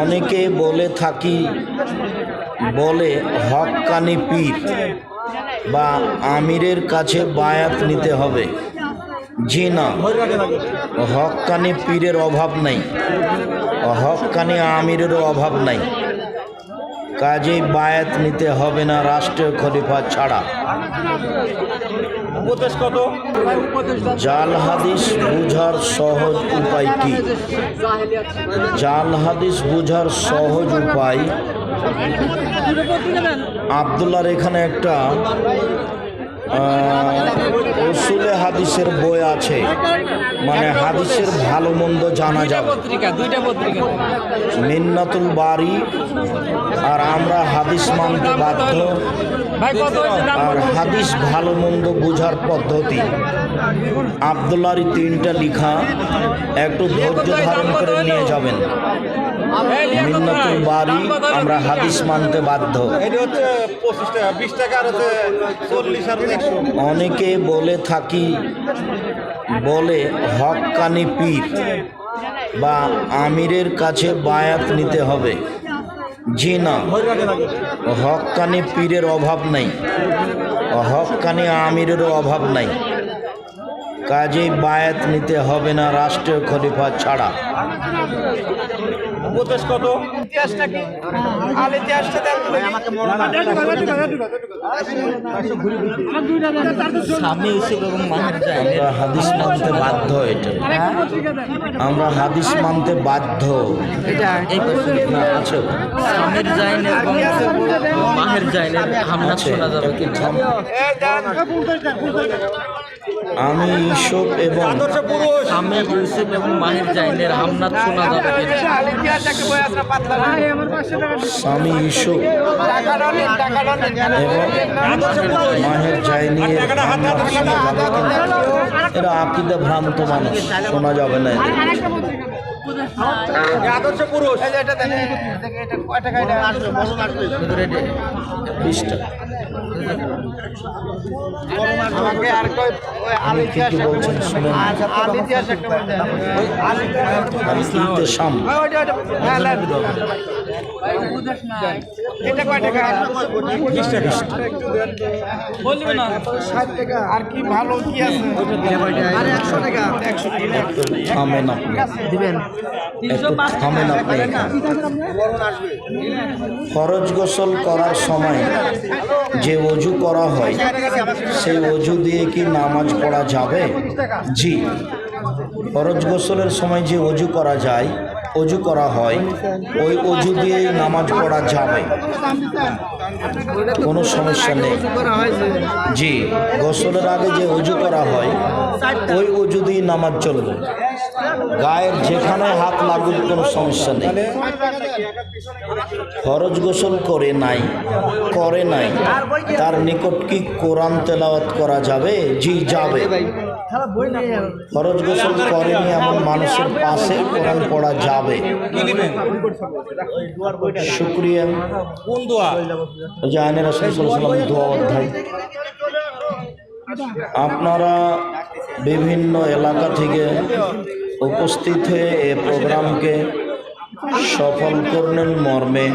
অনেকে বলে থাকি, বলে হকানি পীর বা আমিরের কাছে বায়াত নিতে হবে। জি না, হকানি পীরের অভাব নাই। হকানি আমিরেরও অভাব নাই। কাজেই বায়াত নিতে হবে না রাষ্ট্রীয় খলিফা ছাড়া। উপদেশ কত? জাল হাদিস বুঝার সহজ উপায় কি? জাল হাদিস বুঝার সহজ উপায় আবদুল্লার এখানে একটা হাদিসের বই আছে। মানে হাদিসের ভালো মন্দ জানা যাবে। পত্রিকা দুইটা মিন্নাতুল বাড়ি আর আমরা হাদিস মানতে বাধ্য। আর হাদিস ভালো মন্দ বোঝার পদ্ধতি। আবদুল্লার তিনটা লিখা একটু ধৈর্য ধারণ করে নিয়ে যাবেন। মিন্নাতুল বাড়ি? আমরা হাদিস মানতে বাধ্য। এটা হচ্ছে পঁচিশ টাকা বিশ টাকা আর হচ্ছে চল্লিশ আর একশো। অনেকে বলে থাকি বলে হকানি পীর বা আমিরের কাছে বায়াত নিতে হবে। জি না, হকানি পীরের অভাব নাই। হকানি আমিরেরও অভাব নাই। কাজেই বায়াত নিতে হবে না রাষ্ট্রীয় খলিফা ছাড়া। উপদেশ কত? ইতিহাসটা কি? ইতিহাসটা আমরা হাদিস মানতে বাধ্য এটা। আমরা হাদিস মানতে বাধ্য। এবং মাহের জাইনের হামলা শোনা যাবে। এটা কি থাম- আমি ইসব এবং আদর্শ পুরুষ স্বামী ইউসুফ এবং মাহের জাইনের হামলা শোনা যাবে। না ইসব এবং মাহের যায়নি এর আকিদা ভ্রান্ত মানুষ শোনা যাবে না আদর্শ পুরুষ। আর কি ভালো কি আছে? একশো টাকা। একশো টাকা। একটু থামেন আপনি। দিবেন একটু থামেন আপনি ফরজ গোসল করার সময় যে অজু করা হয়, সেই অজু দিয়ে কি নামাজ পড়া যাবে? জি। ফরজ গোসলের সময় যে অজু করা যায় অজু করা হয়, ওই অজু দিয়েই নামাজ পড়া যাবে। কোনো সমস্যা নেই। জি, গোসলের আগে যে অজু করা হয়, ওই অজু দিয়ে নামাজ চলবে। গায়ের যেখানে হাত লাগুক, কোনো সমস্যা নেই। ফরজ গোসল করে নাই করে নাই। তার নিকট কি কোরআন তেলাওয়াত করা যাবে? জি, যাবে। ফরজ গোসল করেনি এমন মানুষের পাশে কোরআন পড়া যাবে। শুক্রিয়া। কোন দোয়া? আপনারা বিভিন্ন এলাকা থেকে উপস্থিত হয়ে এ প্রোগ্রামকে সফল করলেন মর্মে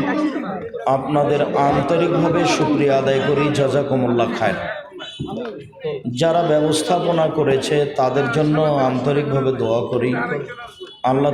আপনাদের আন্তরিকভাবে শুক্রিয়া আদায় করি, জাজাকুমুল্লাহ খায় যারা ব্যবস্থাপনা করেছে, তাদের জন্য আন্তরিকভাবে দোয়া করি। আল্লাহ